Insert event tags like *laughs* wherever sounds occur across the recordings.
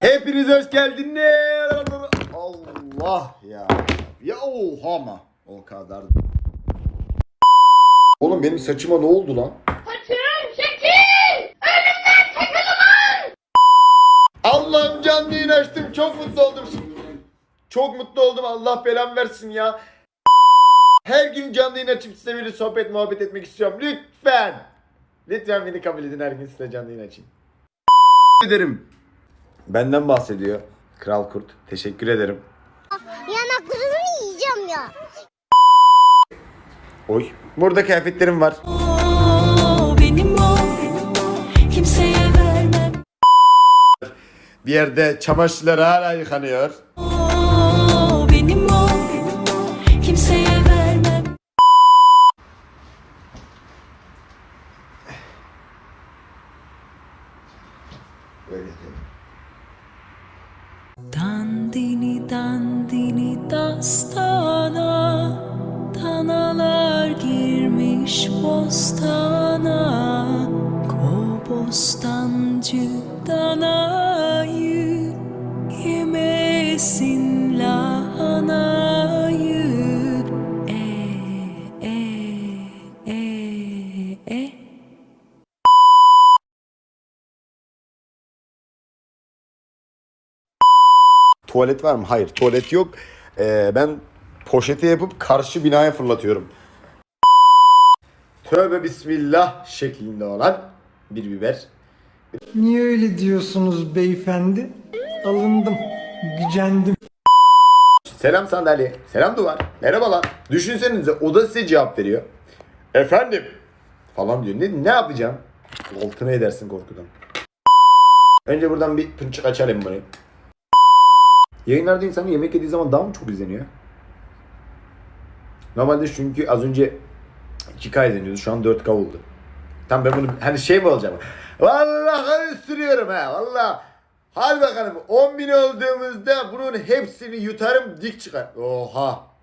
Hepiniz hoş geldiniz. Allah ya. Ya oha ama. O kadar. Oğlum benim saçıma ne oldu lan? Allah'ım canlı yayın açtım. Çok mutlu oldum. Çok mutlu oldum. Allah belamı versin ya. Her gün canlı yayın açıp size böyle sohbet muhabbet etmek istiyorum. Lütfen. Lütfen beni kabul edin. Her gün size canlı yayın açayım. ederim. Benden bahsediyor. Kral Kurt. Teşekkür ederim. Yanaklarını yiyeceğim ya. Oy. Burada kıyafetlerim var. O benim o kimseye vermem Bir yerde çamaşırlar hala yıkanıyor. O benim o kimseye vermem Öyle Dandini dandini dastana Danalar girmiş bostana Kobostancı danayı Yemesin Tuvalet var mı? Hayır. Tuvalet yok. Ee, ben poşete yapıp karşı binaya fırlatıyorum. Tövbe bismillah şeklinde olan bir biber. Niye öyle diyorsunuz beyefendi? Alındım, gücendim. Selam sandalye. Selam duvar. Merhabalar. Düşünsenize o da size cevap veriyor. Efendim. Falan diyor. Ne, ne yapacağım? Altına edersin korkudan. Önce buradan bir pınçık açalım bunu. Yayınlarda insanın yemek yediği zaman daha mı çok izleniyor? Normalde çünkü az önce 2K izleniyordu. Şu an 4K oldu. Tam ben bunu hani şey mi olacağım? Vallahi sürüyorum ha. Vallahi. Hadi bakalım 10 bin olduğumuzda bunun hepsini yutarım dik çıkar. Oha.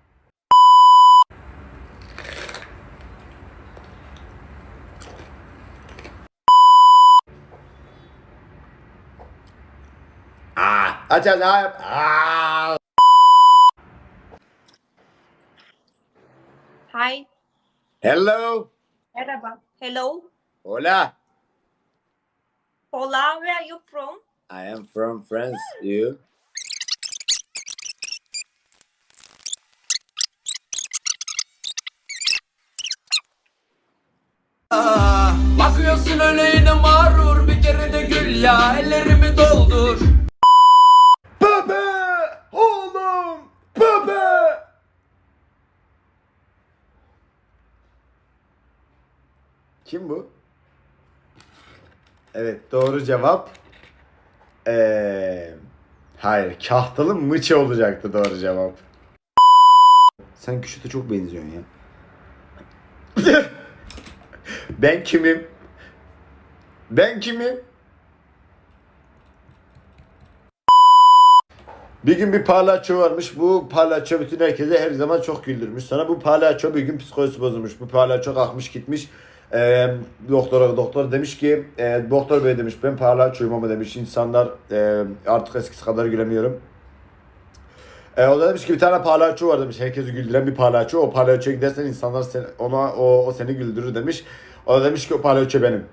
Aç aç. Aa. Hi. Hello. Merhaba. Hello. Hola. Hola, where are you from? I am from France. You? Bakıyorsun öyle yine mağrur bir kere de gül ya ellerimi doldur Kim bu? Evet doğru cevap. Ee, hayır kahtalı mıçı olacaktı doğru cevap. Sen Küşat'a çok benziyorsun ya. *laughs* ben kimim? Ben kimim? Bir gün bir palyaço varmış. Bu palyaço bütün herkese her zaman çok güldürmüş. Sonra bu palyaço bir gün psikolojisi bozulmuş. Bu palyaço kalkmış gitmiş. Eee doktora doktor demiş ki e, doktor bey demiş ben palyaçoyum ama demiş insanlar e, artık eskisi kadar gülemiyorum. E, o da demiş ki bir tane palyaço var demiş. Herkesi güldüren bir palyaço. O palyaçoya gidersen insanlar seni, ona o, o seni güldürür demiş. O da demiş ki o palyaço benim.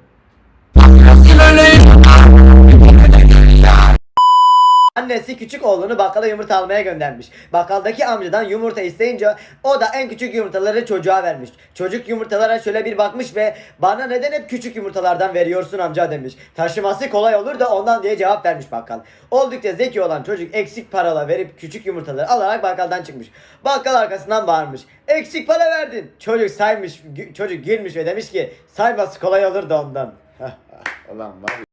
Annesi küçük oğlunu bakkala yumurta almaya göndermiş. Bakkaldaki amcadan yumurta isteyince o da en küçük yumurtaları çocuğa vermiş. Çocuk yumurtalara şöyle bir bakmış ve bana neden hep küçük yumurtalardan veriyorsun amca demiş. Taşıması kolay olur da ondan diye cevap vermiş bakkal. Oldukça zeki olan çocuk eksik parala verip küçük yumurtaları alarak bakkaldan çıkmış. Bakkal arkasından bağırmış. Eksik para verdin. Çocuk saymış, çocuk gülmüş ve demiş ki sayması kolay olur da ondan. *laughs* Ulan var.